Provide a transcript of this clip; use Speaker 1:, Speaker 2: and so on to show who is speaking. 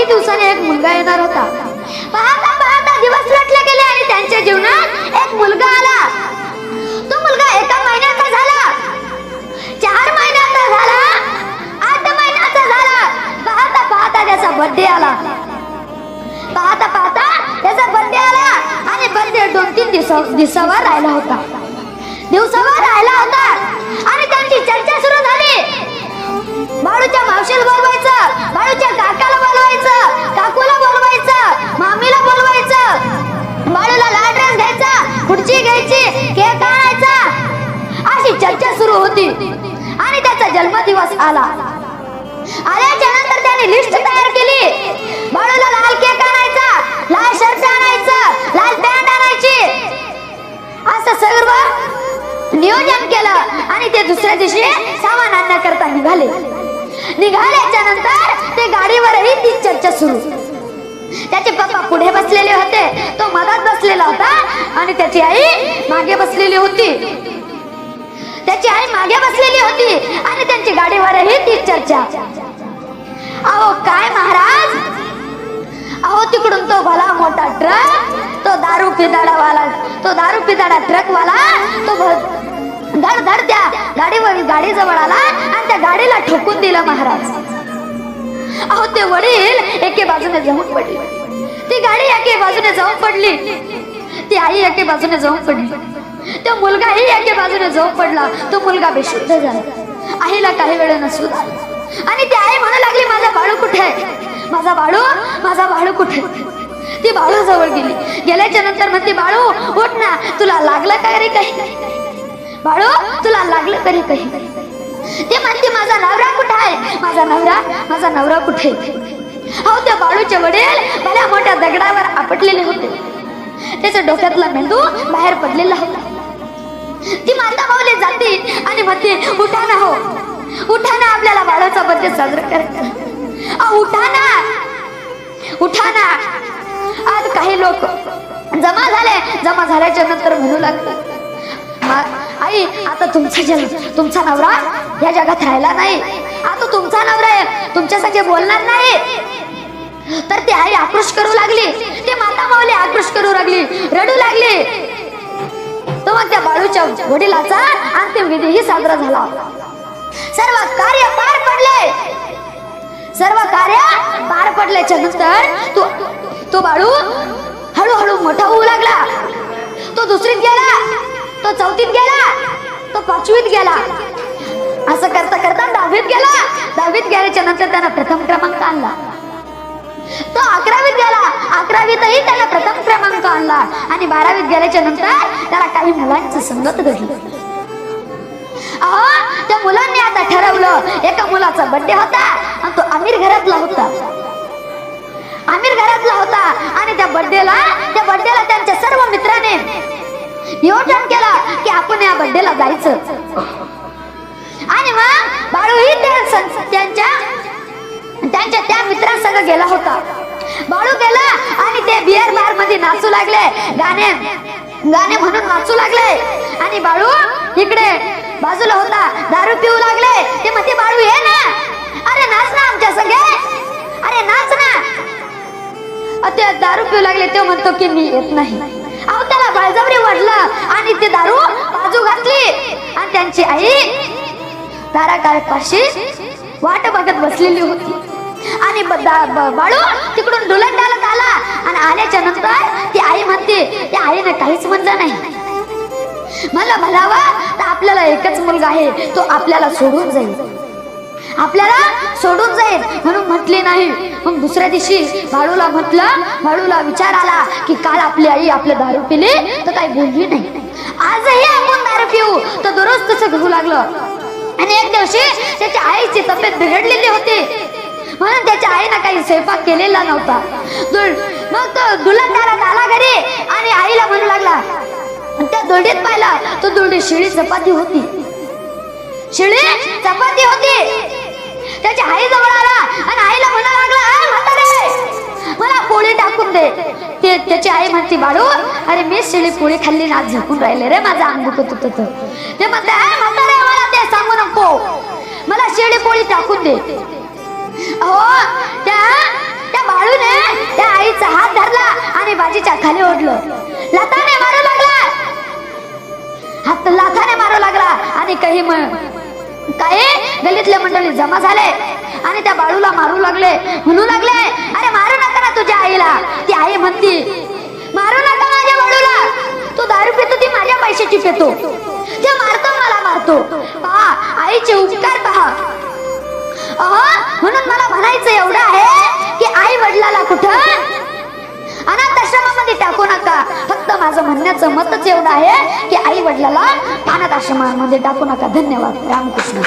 Speaker 1: काही दिवसांनी एक मुलगा येणार होता. पाहता पाहता दिवस लटले गेले आणि त्यांच्या जीवनात एक मुलगा आला. तो मुलगा एका महिन्याचा झाला. चार महिन्याचा झाला. आठ महिन्याचा झाला. पाहता पाहता त्याचा बर्थडे आला. पाहता पाहता त्याचा बर्थडे आला. आणि बर्थडे दोन तीन दिवस दिवसावर राहिला होता. दिवसावर राहिला होता. होती. आणि त्याचा जन्मदिवस आला. आल्याच्यानंतर त्याने लिस्ट तयार केली. बाळूला लाल केक आणायचा लाल शर्ट आणायचं लाल पॅन्ट आणायची. असं सर्व नियोजन केलं. आणि ते दुसऱ्या दिवशी सामान आणण्याकरता निघाले. निघाल्याच्या नंतर ते गाडीवरही ती चर्चा सुरू. त्याचे पप्पा पुढे बसलेले होते. तो मधात बसलेला होता. आणि त्याची आई मागे बसलेली होती. त्याची आई मागे बसलेली होती आणि त्यांची गाडीवरही ती चर्चा. अहो काय महाराज? अहो तिकडून तो भला मोठा ट्रक तो दारू पिदाडावाला तो दारू पिदाडा ट्रक वाला तो धड धड त्या गाडीवर गाडी जवळ आला आणि त्या गाडीला ठोकून दिलं महाराज. अहो ते वडील एके बाजूने जाऊन पडले. ती गाडी एके बाजूने जाऊन पडली. ती आई एके बाजूने जाऊन पडली. तो मुलगाही याच्या बाजूने झोप पडला. तो मुलगा बेशुद्ध झाला. आईला काही वेळ नसू आणि ती आई म्हणू लागली माझा बाळू कुठे आहे? माझा बाळू माझा बाळू कुठे ती बाळू जवळ गेली. गेल्याच्यानंतर म्हणते बाळू उठ ना. तुला लागलं का रे काही? बाळू तुला लागलं तरी काही? ते म्हणते माझा नवरा कुठे आहे? माझा नवरा माझा नवरा कुठे अहो त्या बाळूचे वडील भल्या मोठ्या दगडावर आपटलेले होते. त्याच्या डोक्यातला मेंदू बाहेर पडलेला होता. ती माता माऊली जाते आणि म्हणते उठा ना हो. उठा ना आपल्याला बाळाचा बर्थडे साजरा करायचा अहो, उठा ना. उठा ना. आज काही लोक जमा झाले. जमा झाल्याच्यानंतर म्हणू लागतात आई आता तुमचा जन्म तुमचा नवरा या जगात राहिला नाही. आता तुमचा नवरा आहे. तुमच्यासाठी बोलणार नाही. तर ती आई आक्रोश करू लागली. ती माता माऊली आक्रोश करू लागली. रडू लागली. मग वडिलाचा अंतिम विधीही साजरा झाला. सर्व कार्य पार पडले. सर्व कार्य पार पडल्याच्या नंतर तो तो बाळू हळूहळू मोठा होऊ लागला. तो दुसरीत गेला तो चौथीत गेला तो पाचवीत गेला. असं करता करता दहावीत गेला. दहावीत गेल्याच्यानंतर त्यानं प्रथम क्रमांक आणला. तो अकरावीत गेला. अकरावीतही त्याला प्रथम क्रमांक आणला आणि बारावीत गेल्याच्यानंतर त्याला काही मुलांची संगत घडली. अहो त्या मुलांनी आता ठरवलं एका मुलाचा बर्थडे होता आणि तो आमिर घरातला होता. आमिर घरातला होता आणि त्या बर्थडेला त्या बर्थडेला त्यांच्या सर्व मित्राने नियोजन केलं की आपण या बर्थडेला जायचं. आणि मग बाळूही सं- त्यांच्या त्यांच्या त्या मित्रांसंग गेला होता. बाळू गेला आणि ते बिअर बारमध्ये नाचू लागले. गाणे गाणे म्हणून नाचू लागले. आणि बाळू इकडे बाजूला होता. दारू पिऊ लागले. ते म्हणते बाळू ये ना. अरे नाच ना आमच्या संगे. अरे नाच ना. ते दारू पिऊ लागले. ते म्हणतो की मी येत नाही. अहो त्याला बळजबरी वाढलं आणि ते दारू बाजू घातली. आणि त्यांची आई दाराकाळपाशी वाट बघत बसलेली होती. आणि बाळू तिकडून डुलत डालत आला. आणि आल्याच्यानंतर ती आई म्हणते त्या आईने काहीच म्हणलं नाही. मला म्हणावा तर आपल्याला एकच मुलगा आहे तो आपल्याला सोडून जाईल. आपल्याला सोडून जाईल? म्हणून म्हटले नाही. मग दुसऱ्या दिवशी भाडूला म्हटलं भाडूला विचार आला की काल आपली आई आपले दारू पिले तर काही बोलली नाही. आजही आपण दारू पिऊ. तर दररोज तसं घेऊ लागलं. आणि एक दिवशी त्याच्या आईची तब्येत बिघडलेली होती. म्हणून त्याच्या आईनं काही स्वयंपाक केलेला नव्हता. मग तो दुलंदारात आला घरी आणि आईला म्हणू लागला त्या दोडीत पाहिला तो दोडी शिळी चपाती होती. शिळी चपाती होती? त्याची आई जवळ आला आणि आईला म्हणा लागला मला पोळी टाकून दे. ते त्याची आई म्हणते बाळू अरे मी शिळी पोळी खाल्ली ना आज राहिले रे माझा अंग दुखत होत ते म्हणते मला ते सांगू नको. मला शिळी पोळी टाकून दे. आजीच्या खाली ओढलं. लाथाने मारू लागला. हात लाथाने मारू लागला. आणि काही काही गल्लीतले मंडळी जमा झाले. आणि त्या बाळूला मारू लागले. म्हणू लागले अरे मारू नका ना तुझ्या आईला. ती आई म्हणती मारू नका माझ्या बाळूला. तू दारू पितो ती माझ्या पैशाची पितो. ते मारतो मला मारतो. पहा आईचे उपकार पहा. म्हणून मला म्हणायचं एवढं आहे की आई वडिलाला कुठं माझं मतच एवढं आहे की आई वडिलाला अनाथ आश्रमामध्ये टाकू नका. धन्यवाद. रामकृष्ण.